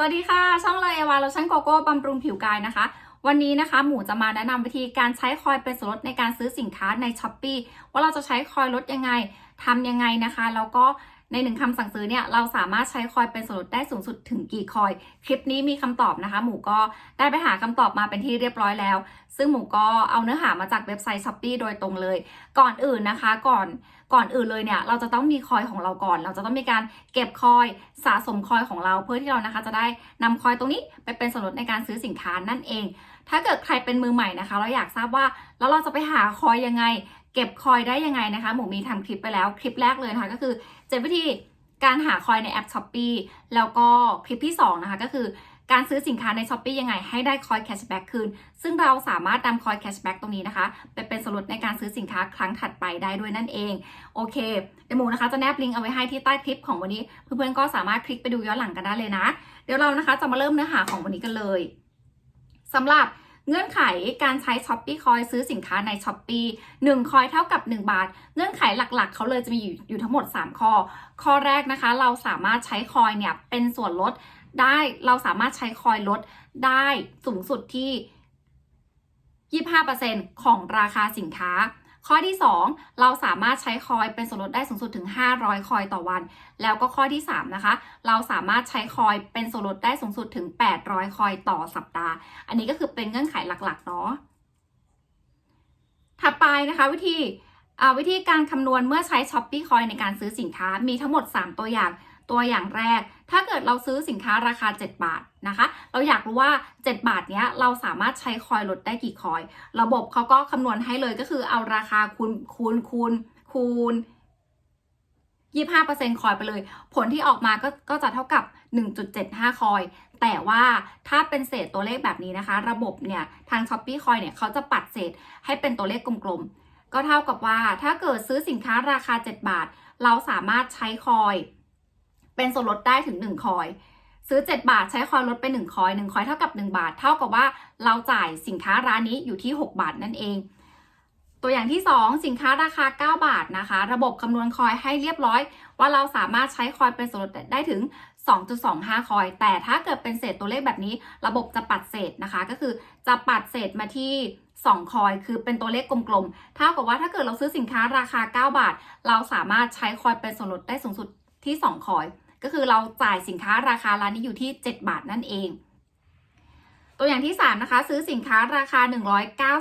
วัสดีค่ะ ช่องเลยเอวาโลชั่นโกโก้บำรุงผิวกายนะคะ วันนี้นะคะ หมูจะมาแนะนำวิธีการใช้คอยเป็นส่วนลดในการซื้อสินค้าในช้อปปีว่าเราจะใช้คอยลดยังไงทำยังไงนะคะ แล้วก็ ในหนึ่งคำสั่งซื้อเนี่ยเราสามารถใช้คอยเป็นส่วนลดได้สูงสุดถึงกี่คอย คลิปนี้มีคำตอบนะคะ หมูก็ได้ไปหาคำตอบมาเป็นที่เรียบร้อยแล้ว ซึ่งหมูก็เอาเนื้อหามาจากเว็บไซต์ช้อปปีโดยตรงเลย ก่อนอื่นนะคะก่อนก่อนอื่นเลยเนี่ยเราจะต้องมีคอยของเราก่อน เราจะต้องมีการเก็บคอยสะสมคอยของเราเพื่อที่เรานะคะ จะได้นำคอยตรงนี้ไปเป็นส่วนลดในการซื้อสินค้านั่นเอง ถ้าเกิดใครเป็นมือใหม่นะคะ เราอยากทราบว่าแล้วเราจะไปหาคอยยังไง เก็บคอยได้ยังไงนะคะ หมูมีทำคลิปไปแล้วคลิปแรกเลยนะคะก็คือเจ็ดวิธีการหาคอยในแอป s h อ p e e แล้วก็คลิปที่สองนะคะก็คือการซื้อสินค้าใน s h อ p e e ยังไงให้ได้คอยแคชแบ็กคืน ซึ่งเราสามารถนำคอยแคชแบ็กตรงนี้นะคะ ไปเป็นส่วนลดในการซื้อสินค้าครั้งถัดไปได้ด้วยนั่นเอง โอเคเดี๋ยวหมูนะคะจะแนบลิงก์เอาไว้ให้ที่ใต้คลิปของวันนี้ เพื่อนๆก็สามารถคลิกไปดูย้อนหลังกันได้เลยนะ เดี๋ยวเรานะคะจะมาเริ่มเนื้อหาของวันนี้กันเลยสำหรับ เงื่อนไขการใช้ช้อปปี้คอยซื้อสินค้าในช้อปปี้หนึ่งคอยเท่ากับ 1 บาท เงื่อนไขหลักๆ เขาเลยจะมีอยู่อยู่ทั้งหมด 3 ข้อ ข้อแรกนะคะ เราสามารถใช้คอยเนี่ยเป็นส่วนลดได้เราสามารถใช้คอยลดได้สูงสุดที่ 25%ของราคาสินค้า ข้อที่ 2 เราสามารถใช้คอยเป็นส่วนลดได้สูงสุดถึง 500 คอยต่อวัน แล้วก็ข้อที่ 3 นะคะ เราสามารถใช้คอยเป็นส่วนลดได้สูงสุดถึง 800 คอยต่อสัปดาห์ อันนี้ก็คือเป็นเงื่อนไขหลักๆเนาะถัดไปนะคะวิธีวิธีการคำนวณเมื่อใช้ s h อ p e e คอยในการซื้อสินค้ามีทั้งหมด 3 ตัวอย่าง ตัวอย่างแรก ถ้าเกิดเราซื้อสินค้าราคา 7 บาทนะคะ เราอยากรู้ว่า 7 บาทเนี้ยเราสามารถใช้คอยลดได้กี่คอย ระบบเขาก็คำนวณให้เลยก็คือเอาราคาคูณคูณคูณคูณ25%คอยไปเลย ผลที่ออกมาก็ก็จะเท่ากับ 1.75 คอย แต่ว่าถ้าเป็นเศษตัวเลขแบบนี้นะคะ ระบบเนี่ย ทาง s h อ p e e คอยเนี่ยเขาจะปัดเศษให้เป็นตัวเลขกลมๆ ก็เท่ากับว่าถ้าเกิดซื้อสินค้าราคา 7 บาท เราสามารถใช้คอย เป็นส่วนลดได้ถึง 1 คอย ซื้อ 7 บาทใช้คอยลดไป 1 คอย 1 คอยเท่ากับ 1 บาท เท่ากับว่าเราจ่ายสินค้าร้านนี้อยู่ที่ 6 บาทนั่นเอง ตัวอย่างที่ 2 สินค้าราคา 9 บาทนะคะ ระบบคำนวณคอยให้เรียบร้อย ว่าเราสามารถใช้คอยเป็นส่วนลดได้ถึง 2.25 คอย แต่ถ้าเกิดเป็นเศษตัวเลขแบบนี้ ระบบจะปัดเศษนะคะ ก็คือจะปัดเศษมาที่2 คอย คือเป็นตัวเลขกลมๆ เท่ากับว่าถ้าเกิดเราซื้อสินค้าราคา 9 บาท เราสามารถใช้คอยเป็นส่วนลดได้สูงสุดที่ 2 คอย ก็คือเราจ่ายสินค้าราคาร้านนี้อยู่ที่ 7 บาทนั่นเอง ตัวอย่างที่ 3 นะคะ ซื้อสินค้าราคา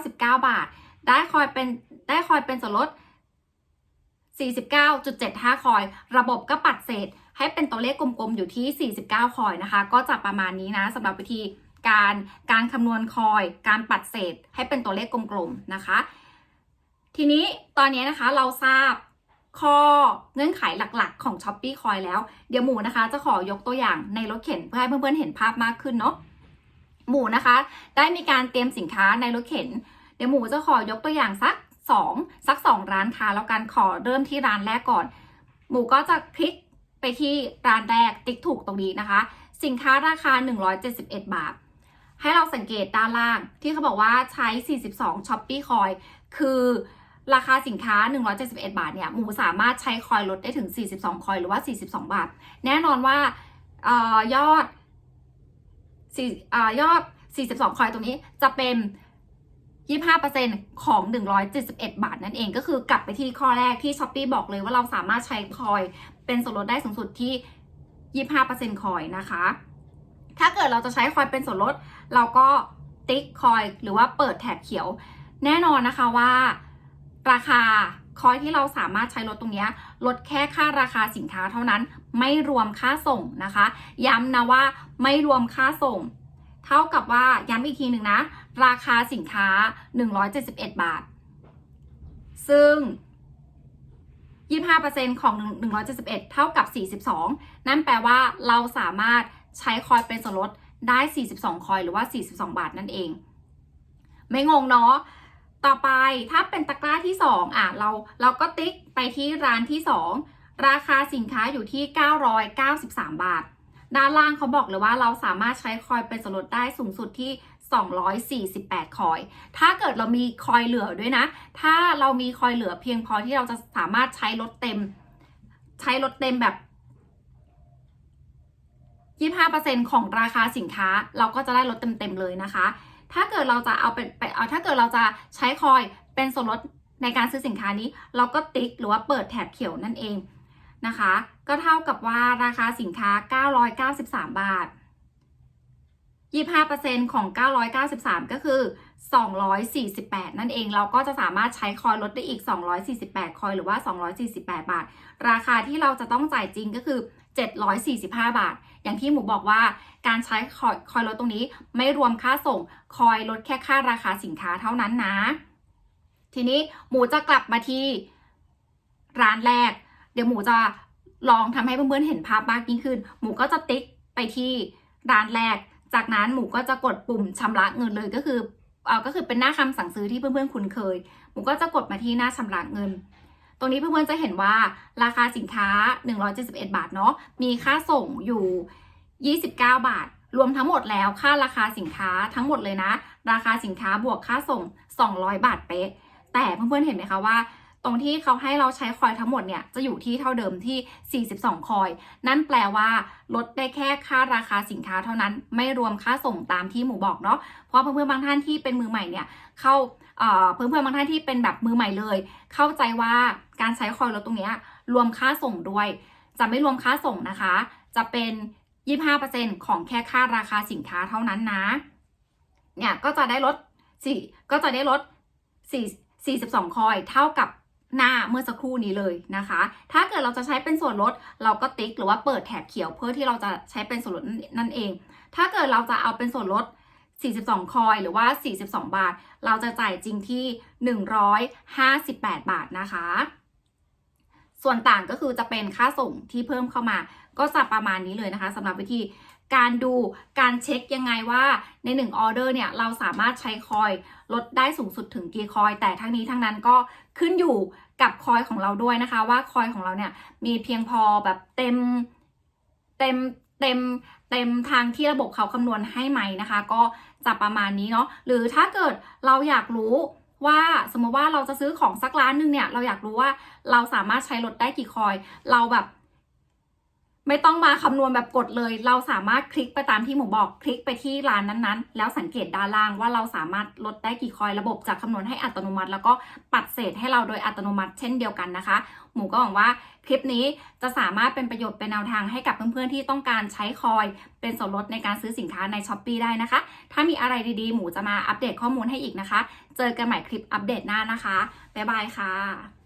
199 บาท ได้คอยเป็นได้คอยเป็นส่วนลด 49.75 คอย ระบบก็ปัดเศษ ให้เป็นตัวเลขกลมๆ อยู่ที่ 49 คอยนะคะ ก็จะประมาณนี้นะสำหรับวิธีการการคำนวณคอย การปัดเศษ ให้เป็นตัวเลขกลมๆนะคะ ทีนี้ตอนนี้นะคะเราทราบ ข้อเงื่อนไขหลักๆ ของ s h อ p e e คอยแล้ว เดี๋ยวหมูนะคะจะขอยกตัวอย่างในรถเข็นเพื่อให้เพื่อนๆเห็นภาพมากขึ้นเนาะหมูนะคะ ได้มีการเตรียมสินค้าในรถเข็น เดี๋ยวหมูจะขอยกตัวอย่างสักสองสักสองร้านค้าแล้วกันขอเริ่มที่ร้านแรกก่อน หมูก็จะคลิกไปที่ร้านแรกติ๊กถูกตรงนี้นะคะ สินค้าราคา 171 บาท ให้เราสังเกตด้านล่างที่เขาบอกว่าใช้ 42ช้อปปี้คอยคือ ราคาสินค้า 171 บาทเนี่ยหมูสามารถใช้คอยลดได้ถึง 42 คอยหรือว่า 42 บาท แน่นอนว่าออยอดสี่เอ่อยอด 42 คอยตรงนี้จะเป็น 25%ของ 171 บาทนั่นเองก็คือกลับไปที่ข้อแรกที่ s h อ p e e บอกเลยว่าเราสามารถใช้คอยเป็นส่วนลดได้สูงสุดที่ 25%คอยนะคะ ถ้าเกิดเราจะใช้คอยเป็นส่วนลด เราก็ติ๊กคอยหรือว่าเปิดแถบเขียว แน่นอนนะคะว่า ราคาคอยที่เราสามารถใช้ลดตรงนี้ลดแค่ค่าราคาสินค้าเท่านั้น ไม่รวมค่าส่งนะคะ ย้ำนะว่าไม่รวมค่าส่ง เท่ากับว่าย้ำอีกทีหนึ่งนะ ราคาสินค้า 171 บาท ซึ่ง 25%ของ 171 เท่ากับ 42 นั่นแปลว่าเราสามารถใช้คอยเป็นส่วนลดได้ 42 คอยหรือว่า 42 บาทนั่นเอง ไม่งงเนาะ ต่อไปถ้าเป็นตะกร้าที่ 2อะเราเราก็ติ๊กไปที่ร้านที่ 2 ราคาสินค้าอยู่ที่ 993 บาท ด้านล่างเขาบอกเลยว่าเราสามารถใช้คอยเป็นส่วนลดได้สูงสุดที่ 248 คอย ถ้าเกิดเรามีคอยเหลือด้วยนะ ถ้าเรามีคอยเหลือเพียงพอที่เราจะสามารถใช้ลดเต็ม ใช้ลดเต็มแบบ25%ของราคาสินค้าเราก็จะได้ลดเต็มๆเลยนะคะ ถ้าเกิดเราจะเอาเป็นไปเอาถ้าเกิดเราจะใช้คอยเป็นส่วนลดในการซื้อสินค้านี้ เราก็ติ๊กหรือว่าเปิดแถบเขียวนั่นเองนะคะ ก็เท่ากับว่าราคาสินค้า 993 บาท 25%ของ 993 ก็คือ 248 นั่นเอง เราก็จะสามารถใช้คอยลดได้อีก 248 คอยหรือว่า 248 บาท ราคาที่เราจะต้องจ่ายจริงก็คือ 745 บาท อย่างที่หมูบอกว่าการใช้คอยคอยลดตรงนี้ไม่รวมค่าส่ง คอยลดแค่ค่าราคาสินค้าเท่านั้นนะ ทีนี้หมูจะกลับมาที่ร้านแรก เดี๋ยวหมูจะลองทำให้เพื่อนๆเห็นภาพมากยิ่งขึ้น หมูก็จะติ๊กไปที่ร้านแรก จากนั้นหมูก็จะกดปุ่มชำระเงินเลยก็คือเออก็คือเป็นหน้าคำสั่งซื้อที่เพื่อนๆคุ้นเคย หมูก็จะกดมาที่หน้าชำระเงิน ตรงนี้เพื่อนๆจะเห็นว่าราคาสินค้า 171 บาทเนาะมีค่าส่งอยู่ 29 บาท รวมทั้งหมดแล้วค่าราคาสินค้าทั้งหมดเลยนะ ราคาสินค้าบวกค่าส่ง 200 บาทเป๊ะ แต่เพื่อนๆเห็นไหมคะว่าตรงที่เขาให้เราใช้คอยทั้งหมดเนี่ยจะอยู่ที่เท่าเดิมที่ 42 คอย นั่นแปลว่าลดได้แค่ค่าราคาสินค้าเท่านั้น ไม่รวมค่าส่งตามที่หมูบอกเนาะ เพราะเพื่อนๆบางท่านที่เป็นมือใหม่เนี่ยเข้า เพื่อนๆบางท่านที่เป็นแบบมือใหม่เลย เข้าใจว่าการใช้คอยลดตรงนี้รวมค่าส่งด้วย จะไม่รวมค่าส่งนะคะ จะเป็น 25%ของแค่ค่าราคาสินค้าเท่านั้นนะ เนี่ยก็จะได้ลดสี่ก็จะได้ลด4 42 คอยเท่ากับหน้าเมื่อสักครู่นี้เลยนะคะ ถ้าเกิดเราจะใช้เป็นส่วนลด เราก็ติ๊กหรือว่าเปิดแถบเขียวเพื่อที่เราจะใช้เป็นส่วนลดนั่นเอง ถ้าเกิดเราจะเอาเป็นส่วนลด 42 คอยหรือว่า 42 บาท เราจะจ่ายจริงที่ 158 บาทนะคะ ส่วนต่างก็คือจะเป็นค่าส่งที่เพิ่มเข้ามา ก็จะประมาณนี้เลยนะคะสำหรับวิธีการดูการเช็คยังไงว่าใน 1 ออเดอร์เนี่ยเราสามารถใช้คอยลดได้สูงสุดถึงกี่คอย แต่ทั้งนี้ทั้งนั้นก็ขึ้นอยู่กับคอยของเราด้วยนะคะ ว่าคอยของเราเนี่ยมีเพียงพอแบบเต็มเต็มเต็มเต็มทางที่ระบบเขาคำนวณให้ไหมนะคะ ก็ จะประมาณนี้เนาะหรือถ้าเกิดเราอยากรู้ว่าสมมติว่าเราจะซื้อของสักร้านหนึ่งเนี่ยเราอยากรู้ว่าเราสามารถใช้ลดได้กี่คอย เราแบบ ไม่ต้องมาคำนวณแบบกดเลย เราสามารถคลิกไปตามที่หมูบอก คลิกไปที่ร้านนั้นๆ แล้วสังเกตด้านล่างว่าเราสามารถลดได้กี่คอยระบบจะคำนวณให้อัตโนมัติ แล้วก็ปัดเศษให้เราโดยอัตโนมัติเช่นเดียวกันนะคะ หมูก็หวังว่าคลิปนี้จะสามารถเป็นประโยชน์เป็นแนวทางให้กับเพื่อนๆที่ต้องการใช้คอย เป็นส่วนลดในการซื้อสินค้าในช้อปปีได้นะคะ ถ้ามีอะไรดีๆ หมูจะมาอัปเดตข้อมูลให้อีกนะคะ เจอกันใหม่คลิปอัปเดตหน้านะคะบ๊ายบายค่ะ